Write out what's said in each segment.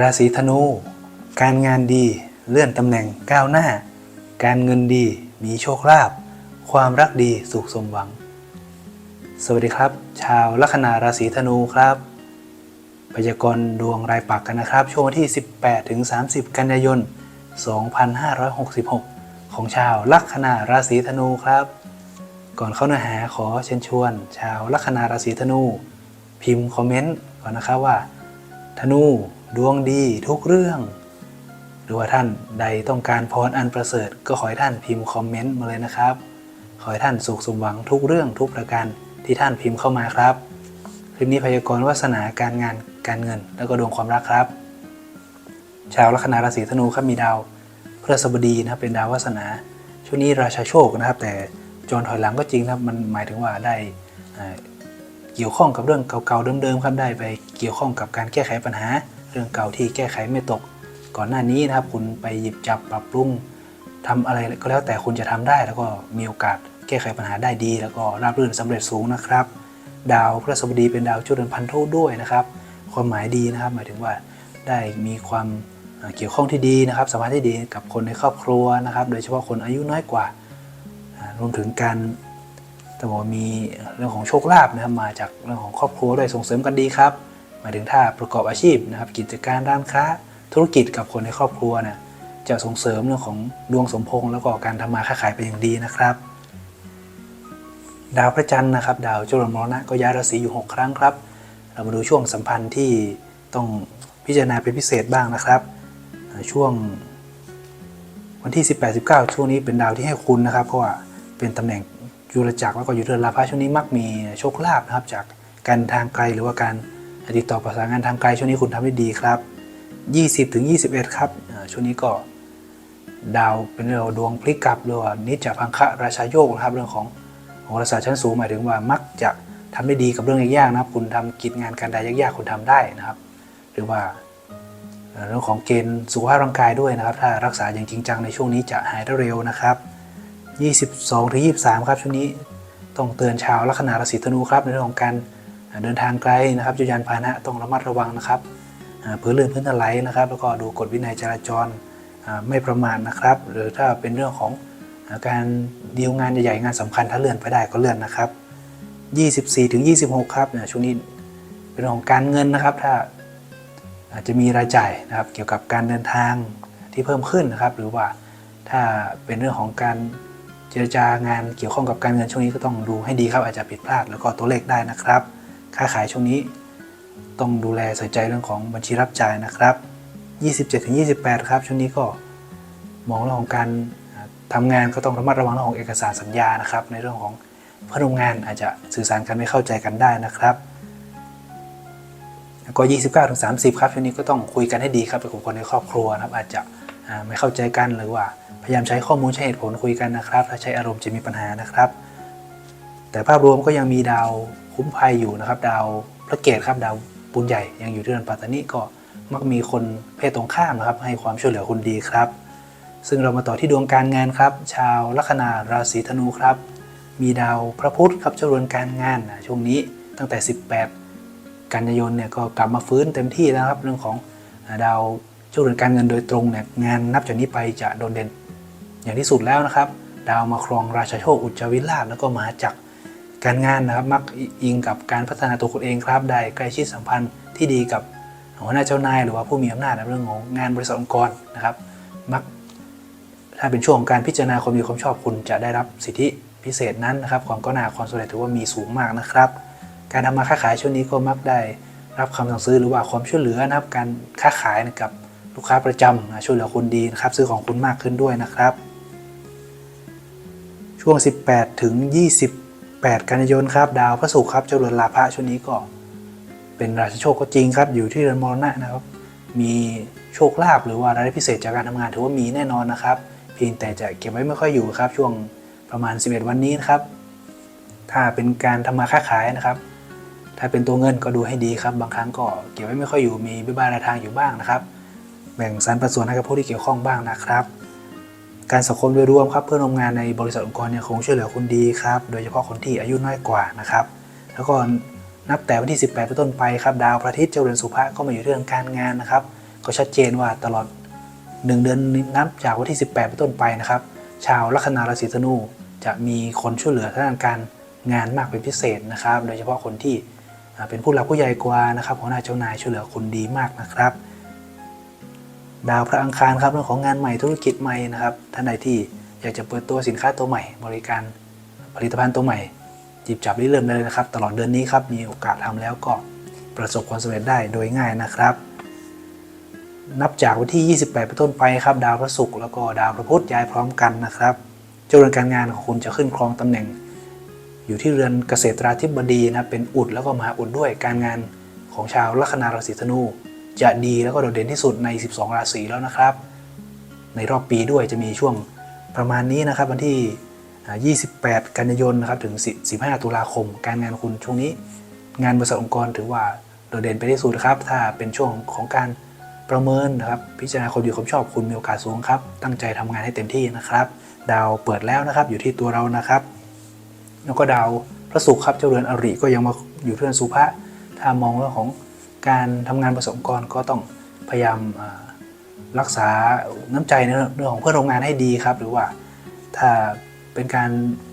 ราศีธนู การงานดีเลื่อนตำแหน่งก้าวหน้า การเงินดีมีโชคลาภความรักดีสุขสมหวัง สวัสดีครับ ชาวลัคนาราศีธนูครับพยากรณ์ดวงรายปักกันนะครับ ช่วงวันที่ 18ถึง30 กันยายน 2566 ของชาวลัคนาราศีธนูครับ ก่อนเข้าเนื้อหาขอเชิญชวน ชาวลัคนาราศีธนู พิมพ์คอมเมนต์ก่อนนะครับว่า ธนู ดวงดีทุกเรื่อง หรือว่าท่านใดต้องการพรอันประเสริฐ ก็ขอให้ท่านพิมพ์คอมเมนต์มาเลยนะครับ ขอให้ท่านสุขสมหวังทุกเรื่องทุกประการที่ท่านพิมพ์เข้ามาครับ คลิปนี้พยากรณ์วาสนาการงานการเงิน แล้วก็ดวงความรักครับ ชาวลัคนาราศีธนูครับมีดาวพฤหัสบดีนะครับเป็นดาววาสนา ช่วงนี้ราชาโชคนะครับ แต่จรถอยหลังก็จริงนะครับมันหมายถึงว่าได้เกี่ยวข้องกับเรื่องเก่าๆเดิมๆครับได้ไปเกี่ยวข้องกับการแก้ไขปัญหา เรื่องเก่าที่แก้ไขไม่ตก ก่อนหน้านี้นะครับ คุณไปหยิบจับปรับปรุงทำอะไรก็แล้วแต่คุณจะทำได้แล้วก็มีโอกาสแก้ไขปัญหาได้ดี แล้วก็ราบรื่นสำเร็จสูงนะครับ ดาวพฤหัสบดีเป็นดาวจุดเดินพันธุด้วยนะครับ ความหมายดีนะครับ หมายถึงว่าได้มีความเกี่ยวข้องที่ดีนะครับสมพันธ์ที่ดีกับคนในครอบครัวนะครับ โดยเฉพาะคนอายุน้อยกว่ารวมถึงการแต่บอกว่ามีเรื่องของโชคลาภนะครับมาจากเรื่องของครอบครัวด้วยส่งเสริมกันดีครับ มายถึงถ้าประกอบอาชีพนะครับ กิจการร้านค้า ธุรกิจกับคนในครอบครัวเนี่ยจะส่งเสริมเรื่องของดวงสมพงษ์แล้วก็การทำมาค้าขายเป็นอย่างดีนะครับ ดาวพระจันทร์นะครับ ดาวจุลมรณะก็ย้ายราศีอยู่ 6 ครั้งครับ เรามาดูช่วงสัมพันธ์ที่ต้องพิจารณาเป็นพิเศษบ้างนะครับ ช่วงวันที่ 18-19 ช่วงนี้เป็นดาวที่ให้คุณนะครับ เพราะว่าเป็นตำแหน่งยุรจักรแล้วก็อยู่เรือนลาภะช่วงนี้มักมีโชคลาภนะครับจากการทางไกลหรือว่าการ ติดต่อประสานงานทางไกลช่วงนี้คุณทำได้ดีครับ 20ถึง21 ครับอ่าช่วงนี้ก็ดาวเป็นเรื่องดวงพลิกกลับหรือว่านิจจพังคะราชาโยกนะครับเรื่องของโหราศาสตร์ชั้นสูงหมายถึงว่ามักจะทำได้ดีกับเรื่องยากๆนะครับ คุณทำกิจงานการใดยากๆคุณทำได้นะครับ หรือว่าเอ่อเรื่องของเกณฑ์สุขภาพร่างกายด้วยนะครับ ถ้ารักษาอย่างจริงจังในช่วงนี้จะหายได้เร็วนะครับ 22ถึง23 ครับช่วงนี้ต้องเตือนชาวลัคนาราศีธนูครับในเรื่องของการ เดินทางไกลนะครับจุยานพาหนะต้องระมัดระวังนะครับพื้นลื่อนพื้นถลายนะครับ แล้วก็ดูกฎวินัยจราจรไม่ประมาทนะครับ หรือถ้าเป็นเรื่องของการดีลงานใหญ่ๆงานสำคัญถ้าเลื่อนไปได้ก็เลื่อนนะครับ 24ถึง26 ครับเนี่ยช่วงนี้เป็นเรื่องของการเงินนะครับ ถ้าอาจจะมีรายจ่ายนะครับ เกี่ยวกับการเดินทางที่เพิ่มขึ้นนะครับ หรือว่าถ้าเป็นเรื่องของการเจรจางานเกี่ยวข้องกับการเงินช่วงนี้ก็ต้องดูให้ดีครับ อาจจะผิดพลาดแล้วก็ตัวเลขได้นะครับ ค้าขายช่วงนี้ ต้องดูแลใส่ใจเรื่องของบัญชีรับจ่ายนะครับ 27-28 ครับ ช่วงนี้ก็มองเรื่องของการอ่าทำงานก็ต้องระมัดระวังเรื่องของเอกสารสัญญานะครับ ในเรื่องของเพื่อนร่วมงานอาจจะสื่อสารกันไม่เข้าใจกันได้นะครับแล้วก็ 29-30 ครับช่วงนี้ก็ต้องคุยกันให้ดีครับกับคนในครอบครัวนะครับ อาจจะไม่เข้าใจกันหรือว่าพยายามใช้ข้อมูลใช้เหตุผลคุยกันนะครับ ถ้าใช้อารมณ์จะมีปัญหานะครับ แต่ภาพรวมก็ยังมีดาว คุ้มภัยอยู่นะครับ ดาวพระเกตครับดาวบุญใหญ่ยังอยู่ที่เรือนปัตตานีก็มักมีคนเพศตรงข้ามนะครับ ให้ความช่วยเหลือคุณดีครับ ซึ่งเรามาต่อที่ดวงการงานครับ ชาวลัคนาราศีธนูครับ มีดาวพระพุธครับเจ้าเรือนการงานนะช่วงนี้ตั้งแต่ 18 กันยายนเนี่ยก็กลับมาฟื้นเต็มที่แล้วครับเรื่องของดาวเจ้าเรือนการเงินโดยตรงเนี่ยงานนับจากนี้ไปจะโดดเด่น อย่างที่สุดแล้วนะครับ ดาวมาครองราชาโชคอุจจาวิลาภแล้วก็มหาจักร การงานนะครับมักอิงกับการพัฒนาตัวคุณเองครับได้ใกล้ชิดสัมพันธ์ที่ดีกับหัวหน้าเจ้านายหรือว่าผู้มีอำนาจในเรื่องของงานบริษัทองค์กรนะครับ มักถ้าเป็นช่วงของการพิจารณาความดีความชอบคุณจะได้รับสิทธิพิเศษนั้นนะครับความก้าวหน้าความสำเร็จถือว่ามีสูงมากนะครับ การทำมาค้าขายช่วงนี้ก็มักได้รับคำสั่งซื้อหรือว่าความช่วยเหลือนะครับ การค้าขายกับลูกค้าประจำนะช่วยเหลือคุณดีนะครับ ซื้อของคุณมากขึ้นด้วยนะครับ ช่วง 18 ถึง 8 กันยายนครับ ดาวพระศุกร์ครับเจ้าเรือนลาภะช่วงนี้ก็เป็นราชโชคก็จริงครับ อยู่ที่เรือนมรณะนะครับ มีโชคลาภหรือว่ารายได้พิเศษจากการทำงานถือว่ามีแน่นอนนะครับ เพียงแต่จะเก็บไว้ไม่ค่อยอยู่ครับ ช่วงประมาณ 11 วันนี้นะครับ ถ้าเป็นการทำมาค้าขายนะครับ ถ้าเป็นตัวเงินก็ดูให้ดีครับ บางครั้งก็เก็บไว้ไม่ค่อยอยู่มีบ๊ายบายรายทางอยู่บ้างนะครับ แบ่งสรรปันส่วนให้กับผู้ที่เกี่ยวข้องบ้างนะครับ การสังคมโดยรวมครับเพื่อนร่วมงานในบริษัทองค์กรยังคงช่วยเหลือคุณดีครับ โดยเฉพาะคนที่อายุน้อยกว่านะครับ แล้วก็นับแต่วันที่ 18เป็นต้นไปครับดาวพระอาทิตย์เจรือนสุภะก็มาอยู่เรื่องการงานนะครับ ก็ชัดเจนว่าตลอด 1 เดือนนับจากวันที่ 18เป็นต้นไปนะครับ ชาวลัคนาราศีธนู จะมีคนช่วยเหลือทางการงานมากเป็นพิเศษนะครับ โดยเฉพาะคนที่เป็นผู้หลักผู้ใหญ่กว่านะครับหัวหน้าเจ้านายช่วยเหลือคนดีมากนะครับ ดาวพระอังคารครับเรื่องของงานใหม่ธุรกิจใหม่นะครับท่านใดที่อยากจะเปิดตัวสินค้าตัวใหม่ บริการผลิตภัณฑ์ตัวใหม่จิบจับริเริ่มได้เลยนะครับ ตลอดเดือนนี้ครับมีโอกาสทำแล้วก็ประสบความสำเร็จได้โดยง่ายนะครับ นับจากวันที่ 28เป็นต้นไปครับ ดาวพระศุกร์แล้วก็ดาวพระพุธย้ายพร้อมกันนะครับเจ้าเรือนการงานของคุณจะขึ้นครองตำแหน่ง อยู่ที่เรือนเกษตราธิบดีนะเป็นอุดแล้วก็มหาอุดด้วยการงานของชาวลัคนาราศีธนู จะดีแล้วก็โดดเด่นที่สุดใน 12 ราศีแล้วนะครับ ในรอบปีด้วยจะมีช่วงประมาณนี้นะครับ วันที่ 28 กันยายนนะครับถึง 15 ตุลาคม การงานคุณช่วงนี้ งานบริษัทองค์กรถือว่าโดดเด่นไปที่สุดครับ ถ้าเป็นช่วงของการประเมินนะครับ พิจารณาความดีความชอบคุณมีโอกาสสูงครับ ตั้งใจทำงานให้เต็มที่นะครับ ดาวเปิดแล้วนะครับอยู่ที่ตัวเรานะครับ แล้วก็ดาวพระศุกร์ครับเจ้าเรือนอริก็ยังมาอยู่ที่เรือนสุภะถ้ามองเรื่องของ การทำงานประสบองค์กรก็ต้องพยายามรักษาน้ำใจในเรื่องของเพื่อนร่วมงานให้ดีครับ หรือว่าถ้าเป็นการ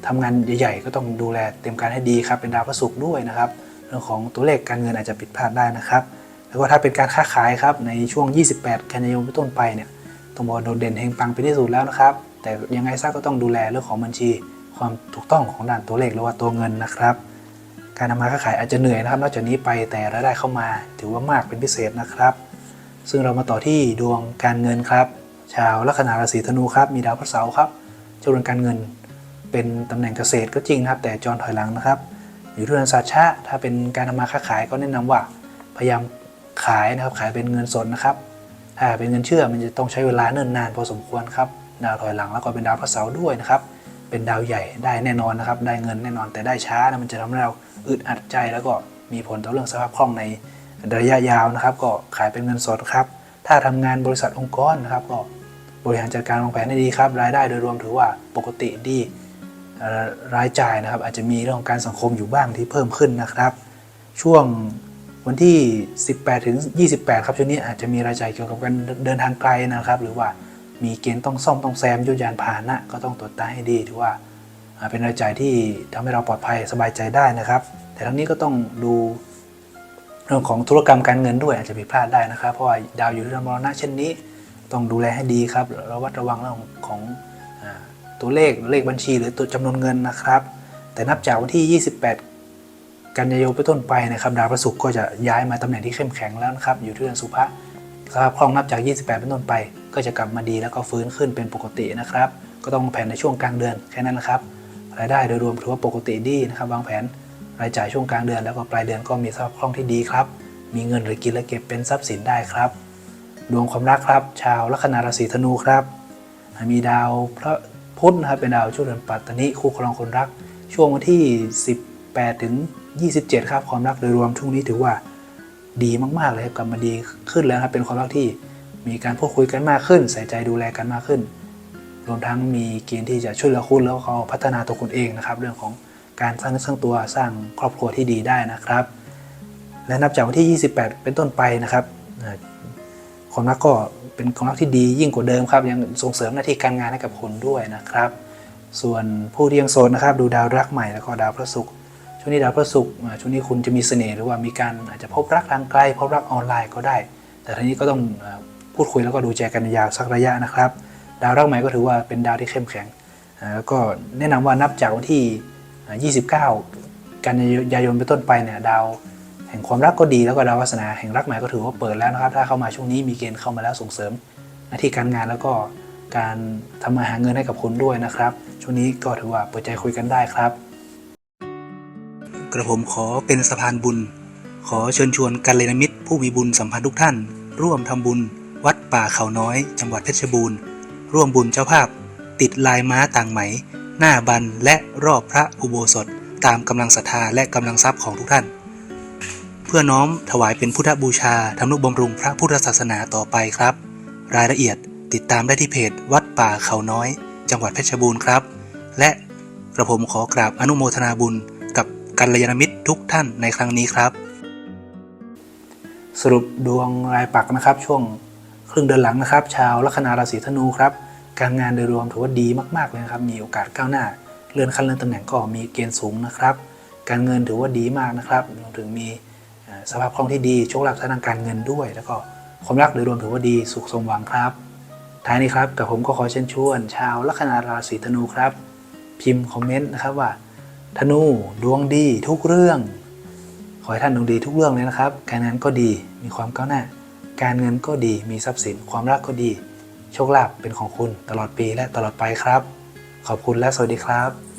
ทำงานใหญ่ๆ ก็ต้องดูแลเตรียมการให้ดีครับ เป็นดาวพระศุกร์ด้วยนะครับ เรื่องของตัวเลขการเงินอาจจะผิดพลาดได้นะครับ แล้วก็ถ้าเป็นการค้าขายครับในช่วง 28 กันยายนเป็นต้นไปเนี่ยต้องบอกโดดเด่นเฮงปังเป็นที่สุดแล้วนะครับ แต่ยังไงซะก็ต้องดูแลเรื่องของบัญชี ความถูกต้องของด้านตัวเลขหรือว่าตัวเงินนะครับ การทำมาค้าขายอาจจะเหนื่อยนะครับ นอกจากนี้ไปแต่รายได้เข้ามาถือว่ามากเป็นพิเศษนะครับ ซึ่งเรามาต่อที่ดวงการเงินครับ ชาวลัคนาราศีธนูครับ มีดาวพระเสาร์ครับเจ้าเรือนการเงิน เป็นตำแหน่งเกษตรก็จริงนะครับ แต่จรถอยหลังนะครับอยู่ที่เรือนสัชชะถ้าเป็นการทำมาค้าขายก็แนะนำว่าพยายามขายนะครับขายเป็นเงินสดนะครับถ้าเป็นเงินเชื่อมันจะต้องใช้เวลาเนิ่นนานพอสมควรครับดาวถอยหลังแล้วก็เป็นดาวพระเสาร์ด้วยนะครับ เป็นดาวใหญ่ได้แน่นอนนะครับ ได้เงินแน่นอนแต่ได้ช้านะมันจะทำให้เราอึดอัดใจแล้วก็มีผลต่อเรื่องสภาพคล่องในระยะยาวนะครับ ก็ขายเป็นเงินสดครับ ถ้าทำงานบริษัทองค์กรนะครับ ก็บริหารจัดการวางแผนได้ดีครับ รายได้โดยรวมถือว่าปกติดีรายจ่ายนะครับ อาจจะมีเรื่องของการสังคมอยู่บ้างที่เพิ่มขึ้นนะครับ ช่วงวันที่ 18 ถึง 28 ครับช่วงนี้อาจจะมีรายจ่ายเกี่ยวกับการเดินทางไกลนะครับ หรือว่า มีเกณฑ์ต้องซ่อมต้องแซมยุทธยานพาหนะ ก็ต้องตรวจตาให้ดีถือว่าเป็นรายจ่ายที่ทำให้เราปลอดภัยสบายใจได้นะครับ แต่ทั้งนี้ก็ต้องดูเรื่องของธุรกรรมการเงินด้วยอาจจะผิดพลาดได้นะครับ เพราะว่าดาวอยู่ที่มรณะเช่นนี้ ต้องดูแลให้ดีครับระวัดระวังเรื่องของอตัวเลขเลขบัญชีหรือตัวจำนวนเงินนะครับ แต่นับจากวันที่ 28กันยายนเป็นต้นไปนะครับดาวพระศุกร์ก็จะย้ายมาตำแหน่งที่เข้มแข็งแล้วนะครับ อยู่ที่เรือนสุภะสภาพคล่องนับจาก 28 เป็นต้นไป ก็จะกลับมาดีแล้วก็ฟื้นขึ้นเป็นปกตินะครับ ก็ต้องวางแผนในช่วงกลางเดือนแค่นั้นนะครับ รายได้โดยรวมถือว่าปกติดีนะครับ วางแผนรายจ่ายช่วงกลางเดือนแล้วก็ปลายเดือนก็มีสภาพคล่องที่ดีครับ มีเงินหรือกินและเก็บเป็นทรัพย์สินได้ครับ ดวงความรักครับ ชาวลัคนาราศีธนูครับ มีดาวพระพุธนะครับเป็นดาวช่วงเดือนปัตตนิคู่ครองคนรัก ช่วงวันที่ 18ถึง27 ครับความรักโดยรวมช่วงนี้ถือว่าดีมากๆเลยครับกลับมาดีขึ้นแล้วครับเป็นความรักที่ มีการพูดคุยกันมากขึ้น ใส่ใจดูแลกันมากขึ้น รวมทั้งมีเกณฑ์ที่จะช่วยเหลือคุณแล้วก็พัฒนาตัวคุณเองนะครับ เรื่องของการสร้างสร้างตัวสร้างครอบครัวที่ดีได้นะครับ และนับจากวันที่ 28 เป็นต้นไปนะครับความรักก็เป็นความรักที่ดียิ่งกว่าเดิมครับ ยังส่งเสริมหน้าที่การงานให้กับคุณด้วยนะครับ ส่วนผู้ที่ยังโสดนะครับ ดูดาวรักใหม่แล้วก็ดาวพระศุกร์ช่วงนี้ดาวพระศุกร์ช่วงนี้คุณจะมีเสน่ห์หรือว่ามีการอาจจะพบรักทางไกลพบรักออนไลน์ก็ได้ แต่ทีนี้ก็ต้อง พูดคุยแล้วก็ดูใจกันยาวสักระยะนะครับ ดาวรักใหม่ก็ถือว่าเป็นดาวที่เข้มแข็งแล้วก็แนะนำว่านับจากวันที่อ่า29 กันยายนเป็นต้นไปเนี่ยดาวแห่งความรักก็ดีแล้วก็ดาววาสนาแห่งรักใหม่ก็ถือว่าเปิดแล้วนะครับ ถ้าเข้ามาช่วงนี้มีเกณฑ์เข้ามาแล้วส่งเสริมหน้าที่การงานแล้วก็การทำมาหาเงินให้กับคุณด้วยนะครับ ช่วงนี้ก็ถือว่าเปิดใจคุยกันได้ครับ กระผมขอเป็นสะพานบุญ ขอเชิญชวนกัลยาณมิตรผู้มีบุญสัมพันธ์ทุกท่าน ร่วมทำบุญ วัดป่าเขาน้อย จังหวัดเพชรบูรณ์ ร่วมบุญเจ้าภาพ ติดลายม้าต่างไหม หน้าบันและรอบพระอุโบสถ ตามกำลังศรัทธาและกำลังทรัพย์ของทุกท่าน เพื่อน้อมถวายเป็นพุทธบูชาทำนุบำรุงพระพุทธศาสนาต่อไปครับ รายละเอียดติดตามได้ที่เพจ วัดป่าเขาน้อย จังหวัดเพชรบูรณ์ครับ และกระผมขอกราบอนุโมทนาบุญกับกัลยาณมิตรทุกท่านในครั้งนี้ครับ สรุปดวงรายปักนะครับช่วง ครึ่งเดือนหลังนะครับ ชาวลัคนาราศีธนูครับการงานโดยรวมถือว่าดีมากๆเลยครับมีโอกาสก้าวหน้า เลื่อนขั้นเลื่อนตำแหน่งก็มีเกณฑ์สูงนะครับ การเงินถือว่าดีมากนะครับรวมถึงมีสภาพคล่องที่ดีโชคลาภทางการเงินด้วย แล้วก็ความรักโดยรวมถือว่าดีสุขสมหวังครับท้ายนี้ครับกับผมก็ขอเชิญชวน ชาวลัคนาราศีธนูครับ พิมพ์คอมเมนต์นะครับว่า ธนูดวงดีทุกเรื่อง ขอให้ท่านดวงดีทุกเรื่องเลยนะครับ การงานก็ดีมีความก้าวหน้า การเงินก็ดี มีทรัพย์สิน ความรักก็ดี โชคลาภเป็นของคุณตลอดปีและตลอดไปครับ ขอบคุณและสวัสดีครับ